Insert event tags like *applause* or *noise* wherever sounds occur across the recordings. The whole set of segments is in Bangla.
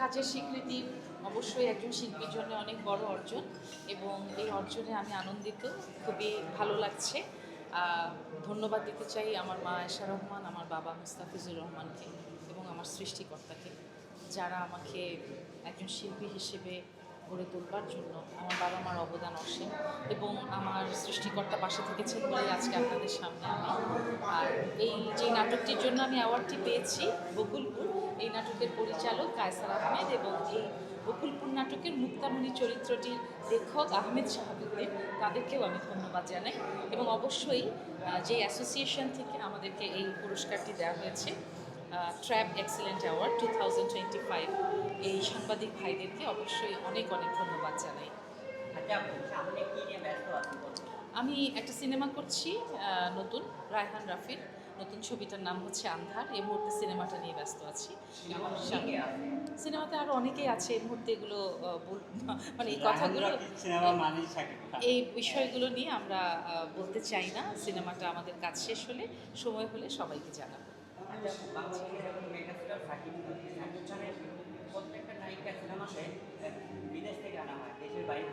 কাজের স্বীকৃতি অবশ্যই একজন শিল্পীর জন্য অনেক বড় অর্জন এবং এই অর্জনে আমি আনন্দিত, খুবই ভালো লাগছে। ধন্যবাদ দিতে চাই আমার মা আয়সা রহমান, আমার বাবা মুস্তাফিজুর রহমানকে এবং আমার সৃষ্টিকর্তাকে, যারা আমাকে একজন শিল্পী হিসেবে গড়ে তোলবার জন্য আমার বাবা মার অবদান অসীম এবং আমার সৃষ্টিকর্তা পাশে থেকেছেন বলেই আজকে আপনাদের সামনে আমি। আর নাটকটির জন্য আমি অ্যাওয়ার্ডটি পেয়েছি বকুলপুর। এই নাটকের পরিচালক কায়সার আহমেদ এবং এই বকুলপুর নাটকের মুক্তামণি চরিত্রটির লেখক আহমেদ শাহাবুদ্দিন তাদেরকেও আমি ধন্যবাদ জানাই এবং অবশ্যই যে অ্যাসোসিয়েশন থেকে আমাদেরকে এই পুরস্কারটি দেওয়া হয়েছে trap excellent award two thousand twenty five এই সাংবাদিক ভাইদেরকে অবশ্যই অনেক অনেক ধন্যবাদ জানাই। আচ্ছা? আমি একটা সিনেমা করছি নতুন রায়হান রাফির। নতুন ছবিটার নাম হচ্ছে আন্ধার। এই মুহূর্তে সিনেমাটা নিয়ে ব্যস্ত আছি? সিনেমাতে আরও অনেকেই আছে এই মুহূর্তে এগুলো *laughs* মানে এই কথাগুলো এই বিষয়গুলো নিয়ে আমরা বলতে চাই না। সিনেমাটা আমাদের কাজ শেষ হলে সময় হলে সবাইকে জানাব। আচ্ছা প্রত্যেকটা নায়িকা সিনেমাতে বিদেশ থেকে আনা হয় দেশের বাইরে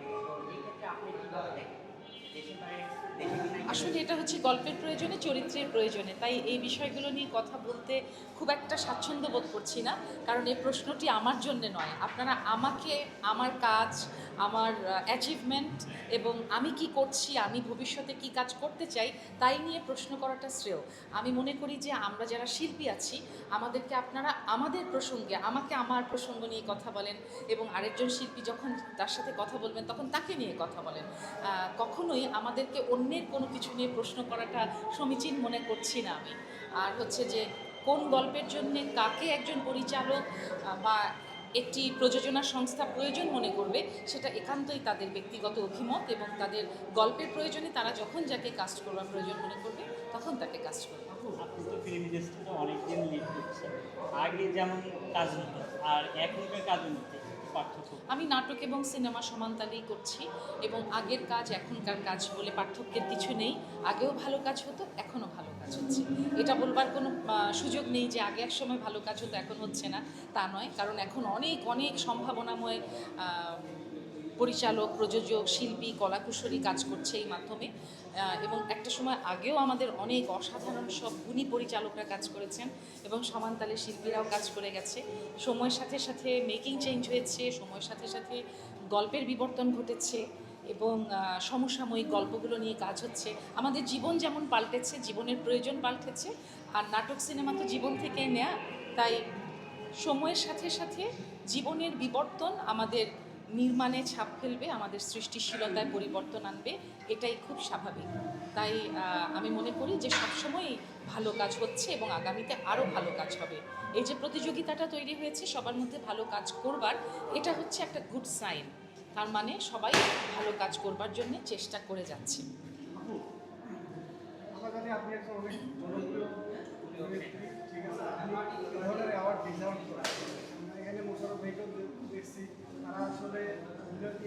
আসলে এটা হচ্ছে গল্পের প্রয়োজনে, চরিত্রের প্রয়োজনে। তাই এই বিষয়গুলো নিয়ে কথা বলতে খুব একটা স্বাচ্ছন্দ্য বোধ করছি না। কারণ এই প্রশ্নটি আমার জন্য নয়। আপনারা আমাকে, আমার কাজ আমার অ্যাচিভমেন্ট এবং আমি কি করছি, আমি ভবিষ্যতে কি কাজ করতে চাই, তাই নিয়ে প্রশ্ন করাটা শ্রেয়। আমি মনে করি যে আমরা যারা শিল্পী আছি, আমাদেরকে আপনারা আমাদের প্রসঙ্গে, আমাকে আমার প্রসঙ্গ নিয়ে কথা বলেন এবং আরেকজন শিল্পী যখন তার সাথে কথা বলবেন, তখন তাকে নিয়ে কথা বলেন। কখনোই আমাদেরকে অন্যের কোনো কিছু নিয়ে প্রশ্ন করাটা সমীচীন মনে করছি না আমি। আর হচ্ছে যে কোন গল্পের জন্য কাকে একজন পরিচালক বা একটি প্রযোজনা সংস্থা প্রয়োজন মনে করবে সেটা একান্তই তাদের ব্যক্তিগত অভিমত এবং তাদের গল্পের প্রয়োজনে তারা যখন যাকে কাস্ট করবার প্রয়োজন মনে করবে তখন তাকে কাস্ট করবে। আপনি তো ফিল্ম ইন্ডাস্ট্রিতে অনেকদিন লিড করছেন। আগে যেমন কাজ হতো আর এখনকার পার্থক্য? আমি নাটক এবং সিনেমা সমানতালেই করছি এবং আগের কাজ এখনকার কাজ বলে পার্থক্যের কিছু নেই। আগেও ভালো কাজ হতো এখনও ভালো কাজ হচ্ছে। এটা বলবার কোনো সুযোগ নেই যে আগে এক সময় ভালো কাজ হতো, এখন হচ্ছে না, তা নয়। কারণ এখন অনেক অনেক সম্ভাবনাময় পরিচালক, প্রযোজক, শিল্পী, কলাকুশলী কাজ করছে এই মাধ্যমে। এবং একটা সময় আগেও আমাদের অনেক অসাধারণ সব গুণী পরিচালকরা কাজ করেছেন এবং সমানতালে শিল্পীরাও কাজ করে গেছে। সময়ের সাথে সাথে মেকিং চেঞ্জ হয়েছে, সময়ের সাথে সাথে গল্পের বিবর্তন ঘটেছে। এবং সমসাময়িক গল্পগুলো নিয়ে কাজ হচ্ছে। আমাদের জীবন যেমন পাল্টেছে, জীবনের প্রয়োজন পাল্টেছে, আর নাটক সিনেমা তো জীবন থেকেই নেয়া। তাই সময়ের সাথে সাথে জীবনের বিবর্তন আমাদের নির্মাণে ছাপ ফেলবে, আমাদের সৃষ্টিশীলতায় পরিবর্তন আনবে, এটাই খুব স্বাভাবিক। তাই আমি মনে করি যে সবসময়ই ভালো কাজ হচ্ছে এবং আগামীতে আরও ভালো কাজ হবে। এই যে প্রতিযোগিতাটা তৈরি হয়েছে, সবার মধ্যে ভালো কাজ করবার, এটা হচ্ছে একটা গুড সাইন তার মানে সবাই ভালো কাজ করবার জন্য চেষ্টা করে যাচ্ছে।